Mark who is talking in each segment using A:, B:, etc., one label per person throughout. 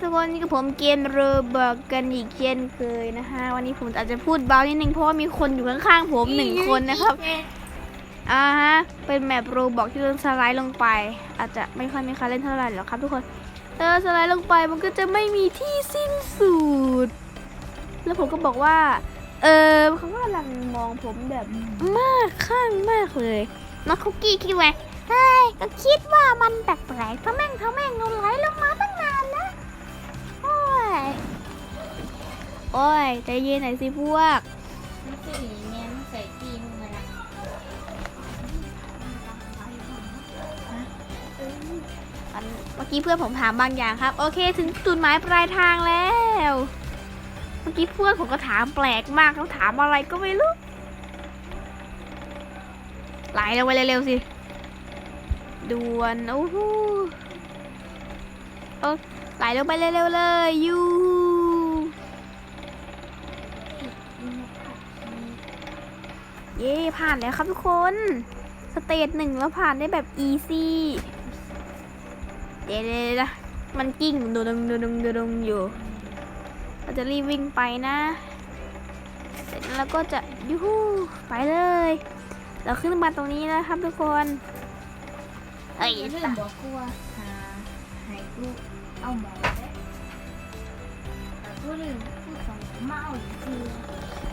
A: ทุกคนนี่กับผมเกมโรเบิร์กกันอีกเช่นเคยนะคะวันนี้ผมอาจจะพูดเบานิดนึงเพราะว่ามีคนอยู่ข้างๆผมหนึ่งคนนะครับอ่าฮะเป็นแมปโรบอกที่เราสไลด์ลงไป อาจจะไม่ค่อยมีใครเล่นเท่าไหร่หรอกครับทุกคนเออสไลด์ลงไปมันก็จะไม่มีที่สิ้นสุดแล้วผมก็บอกว่า เออเขากำลังมองผมแบบมากข้างมากเลยน้องคุกกี้คิดไว้เฮ้ยก็คิดว่ามันแปลกๆถ้าแม่งถ้าแม่งลงไหลลงมาตั้งนาน ใจเย็นหน่อยสิพวก
B: มันสีเนี้ยมันใส่ตีนมาละ
A: อันเมื่อกี้เพื่อนผมถามบางอย่างครับ โอเค ถึงจุดหมายปลายทางแล้ว เมื่อกี้เพื่อนผมก็ถามแปลกมากเขาถามอะไรก็ไม่รู้ไหลลงไปเร็วๆสิด่วนโอ้โหโอ้ไหลลงไปเร็วๆเลยยู เย่ผ่านแล้วครับทุกคน สเตจหนึ่งแล้วผ่านได้แบบอีซี่เดี๋ยวๆนะมันกิ้งดูดงดูดงดูดงอยู่ เราจะรีบวิ่งไปนะ เสร็จแล้วก็จะยูฮูไปเลย เราขึ้นมาตรงนี้นะครับทุกคนเอ้ย
B: เรื่องบอกกูว่าหาหายกูเอาหมอ แล้วแต่กูลืมพูดสองเมาอีกที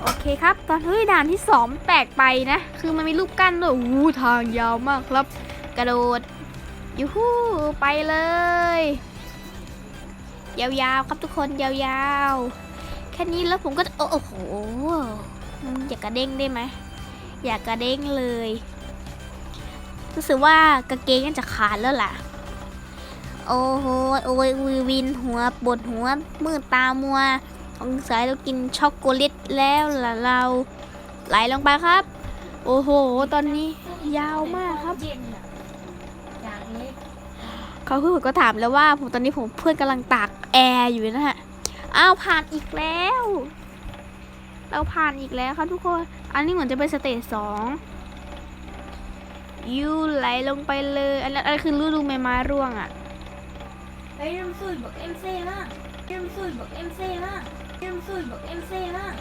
A: โอเคครับ ตอนเฮ้ยด่านที่สองแปลกไปนะ คือมันมีลูกกั้นด้วยอู้ทางยาวมากครับ กระโดดยูฮูไปเลย ยาวๆครับทุกคนยาวๆ แค่นี้แล้วผมก็โอ้โหอยากกระเด้งได้ไหมอยากกระเด้งเลยรู้สึกว่ากางเกงจะขาดแล้วล่ะ โอ้โหโอ้ยวิวินหัวปวดหัวมืดตามัวสงสัยเรากินช็อกโกแลตแล้วล่ะเราไหลลงไปครับ โอ้โห ตอนนี้ยาวมากครับ
B: เย็นอะจาเล็ก
A: เขาคือผมก็ถามแล้วว่าผมตอนนี้ผมเพื่อนกำลังตากแอร์อยู่นะฮะอ้าวผ่านอีกแล้ว เราผ่านอีกแล้วครับทุกคน อันนี้เหมือนจะเป็นสเตจสองยูไหลลงไปเลย อันนั้นอันนั้นคือฤดูใบไม้ร่วงอะ่ะ
B: เฮ้ยเริ่มซุยบอกเอ็มซีมากเริ่มซุยบอกเอ็มซีมากเริ่มซุยบอกเอ็มซีมาก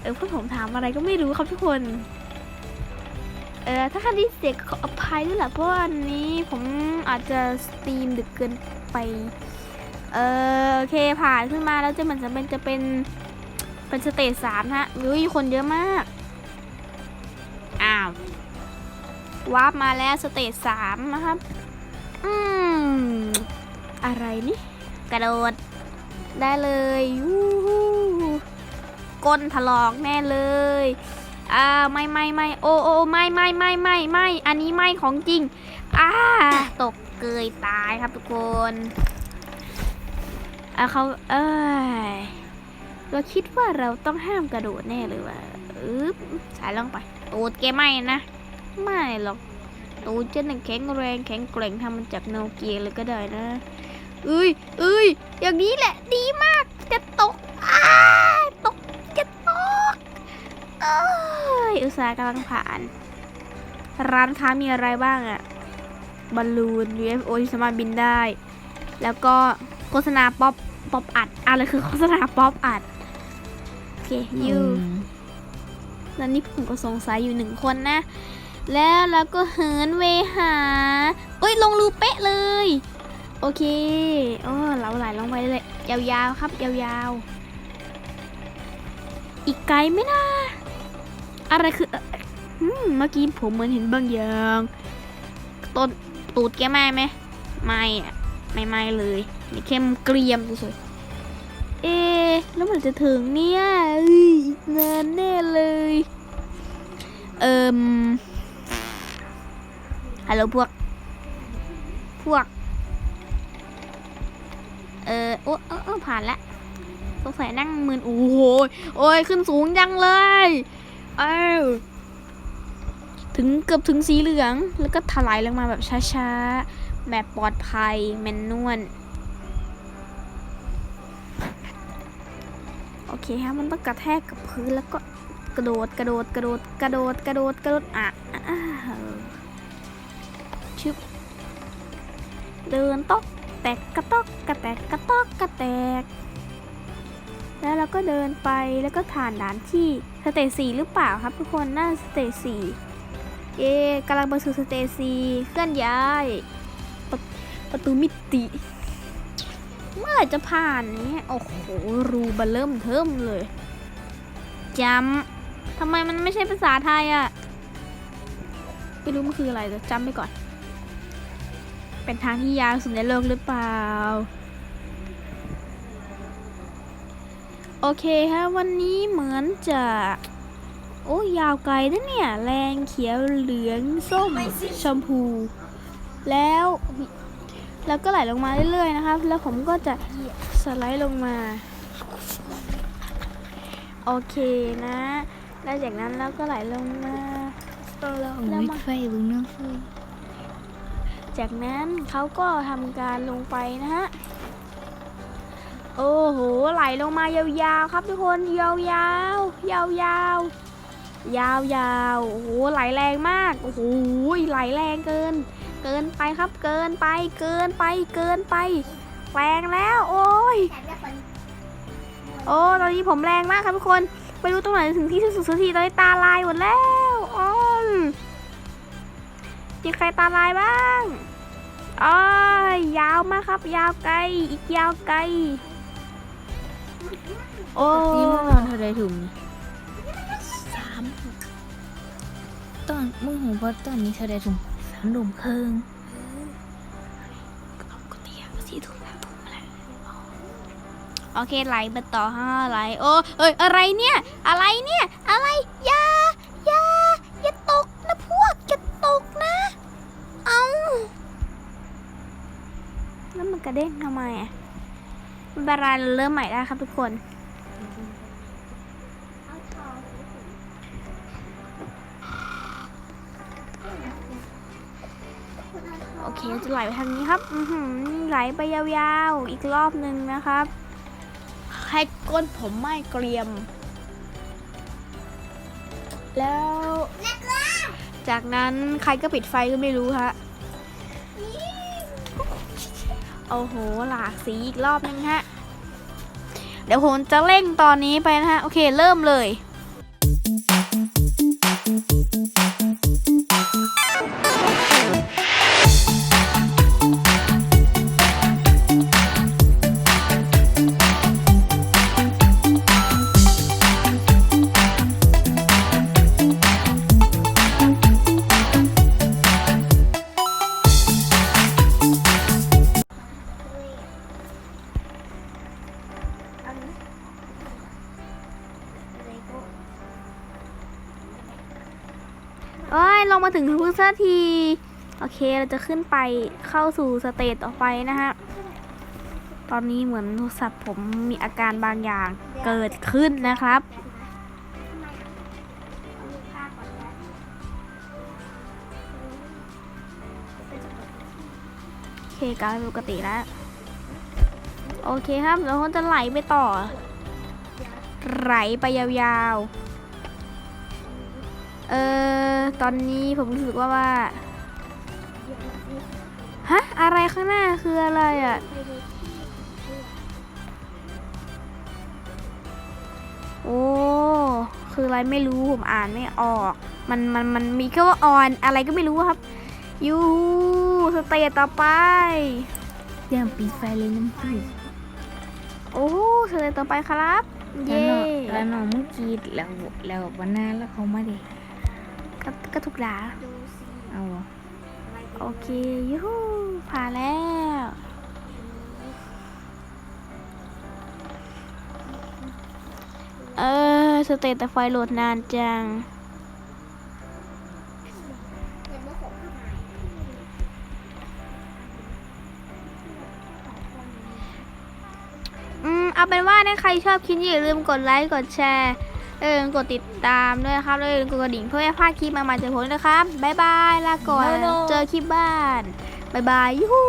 A: เออเพื่อนผมถามอะไรก็ไม่รู้ครับทุกคน เออถ้าใครได้เสียงขออภัยด้วยแหละเพราะอันนี้ผมอาจจะสตรีมดึกเกินไป เออโอเคผ่านขึ้นมาแล้วจะเหมันจะเป็นจะเป็นเป็นสเตจสามฮะอุ้ยคนเยอะมาก อ้าว วาร์ปมาแล้วสเตจสามนะครับ อืม อะไรนี่ กระโดด ได้เลยยูก้นถลอกแน่เลย อ่า ไม่ไม่ไม่โอโอไม่ไม่ไม่ไม่ไม่ อันนี้ไม่ของจริง อ่า ตกเกยตายครับทุกคนอะเขาเอ้ยเราคิดว่าเราต้องห้ามกระโดดแน่เลยว่ะอึ๊บสายลงไปตูดแกไม่นะ ไม่หรอกตูดฉันน่ะแข็งแรงแข็งแกร่งทำมาจากโนเกียเลยก็ได้นะเอ้ยเอ้ยอย่างนี้แหละดีมากจะตกอ้าตกจะตกเอ้ยอุตสาหกำลังผ่าน ร้านค้ามีอะไรบ้างอะบอลลูน UFO ที่สามารถบินได้ แล้วก็โฆษณาป๊อปป๊อปอัดอะไรคือโฆษณาป๊อปอัดโอเคยูแล้วนี่ผมก็สงสัยอยู่หนึ่งคนนะ แล้วเราก็เหินเวหาเอ้ยลงรูเป๊ะเลย โอเคโอ้เราไหลลงไปเลยยาวๆครับยาวๆ อีกไกลไหมนะอะไรคือเมื่อกี้ผมเหมือนเห็นบางอย่างต้นตูดแกไม้ไหมไม่อะไม่ไม้เลยนี่เข้มเกรียมสุดๆเอ๊ะแล้วมันจะถึงเนี่ยเอ้ยอีกนานแน่เลย เอิม ฮัลโหลพวก พวก เออโอ้เออเออผ่านละสงสัยนั่งมืนโอ้โหโอ้ยขึ้นสูงจังเลยเอ้าถึงเกือบถึงสีเหลือง แล้วก็ถลายลงมาแบบช้าๆแบบปลอดภัยแมนนวลโอเคฮะมันต้องกระแทกกับพื้นแล้วก็กระโดดกระโดดกระโดดกระโดดกระโดดกระโดดอะ ชึบเดินต๊อกแตกกระต๊อกกระแตกกระต๊อกกระแตก แล้วเราก็เดินไปแล้วก็ผ่านด่านที่สเตจสี่หรือเปล่าครับทุกคนน่าสเตจสี่เอ๊ะกำลังไปสู่สเตจสี่เคลื่อนย้ายประประตูมิติ เมื่อไหร่จะผ่านนี่ยโอ้โหรูบเริ่มเทิมเลยจำทำไมมันไม่ใช่ภาษาไทยอะ่ะไม่รู้มันคืออะไรแต่จำไปก่อน เป็นทางที่ยาวสุดในโลกหรือเปล่า โอเคฮะวันนี้เหมือนจะ โอ้ยาวไกลนะเนี่ย แรงเขียวเหลืองส้มชมพู แล้วแล้วก็ไหลลงมาเรื่อยๆนะครับ แล้วผมก็จะสไลด์ลงมา โอเคนะ แล้วจากนั้นเราก็ไหลลงมา
B: เรา
A: แล้ว
B: วิ
A: มา
B: ทไฟบึงน้ำไฟ
A: จากนั้นเขาก็ทำการลงไปนะฮะ โอ้โห ไหลลงมายาวๆครับทุกคน ยาวๆ ยาวๆ ยาวๆ โอ้โห ไหลแรงมาก โอ้โห ไหลแรงเกิน เกินไปครับ เกินไป เกินไป เกินไป แรงแล้ว โอ้ย โอ้ ตอนนี้ผมแรงมากครับทุกคนไปรู้ตรงไหนถึงที่สุดสักทีตอนนี้ตาลายหมดแล้ว มีใครตาลายบ้างอ๋อยาวมากครับ ยาวไกล อีกยาวไกล โอ้
B: นี่เมื่อวานเท่าไรถุงนี่สามตอนมึงหูบอตอนนี้เท่าไรถุงสามถุงครึ่ง
A: ก็เตียสี่ทุ่มห้าทุ่มแล้วโอเคไหลไปต่อห้าไหลโอ้เอ้ยอะไรเนี่ย อะไรเนี่ย อะไรอย่าอย่า ระเด้งทำไมอะมันบาราเริ่มใหม่ได้ครับทุกคน โอเคจะไหลไปทางนี้ครับ อือหือไหลไปยาวๆ อีกรอบหนึ่งนะครับให้ก้นผมไม่เกรียม แล้ว จากนั้นใครก็ปิดไฟก็ไม่รู้ฮะ โอ้โห หลากสีอีกรอบนึงฮะ เดี๋ยวผมจะเร่งตอนนี้ไปนะฮะ โอเค เริ่มเลย มาถึงพื้นสักที โอเคเราจะขึ้นไปเข้าสู่สเตจต่อไปนะฮะ ตอนนี้เหมือนโทรศัพท์ผมมีอาการบางอย่างเกิดขึ้นนะครับโอเคกลายเป็นปกติแล้ว โอเคครับแล้วเราจะไหลไปต่อ ไหลไปยาวๆ เออตอนนี้ผมรู้สึกว่าว่า ฮะ อะไรข้างหน้าคืออะไรอะ โอ้ คืออะไรไม่รู้ผมอ่านไม่ออก มันมันมันมีแค่ว่าออนอะไรก็ไม่รู้ครับ ยูสเตจต่อไป
B: เตรียมปิดไฟเลยน้ำไฟ
A: โอ้สเตจต่อไปครับ เย่
B: น้แล้วน้องเมื่อกี้แล้วแล้ววันหน้าแล้วเขามาดิ
A: ก็ ก็ถูกด่า
B: เอาเหรอ
A: โอเคยูฮูผ่านแล้วเออสเตตแต่ไฟโหลดนานจังอืมเอาเป็นว่าถ้าใครชอบคลิปนี้อย่าลืมกดไลค์ กดแชร์ เออกดติดตามด้วยนะครับแล้วอย่าลืมกดกระดิ่งเพื่อไม่พลาดคลิปใหม่ๆจากผมด้วยนะครับบ๊ายบายลาก่อนเจอคลิปบ้านบ๊ายบายยูฮู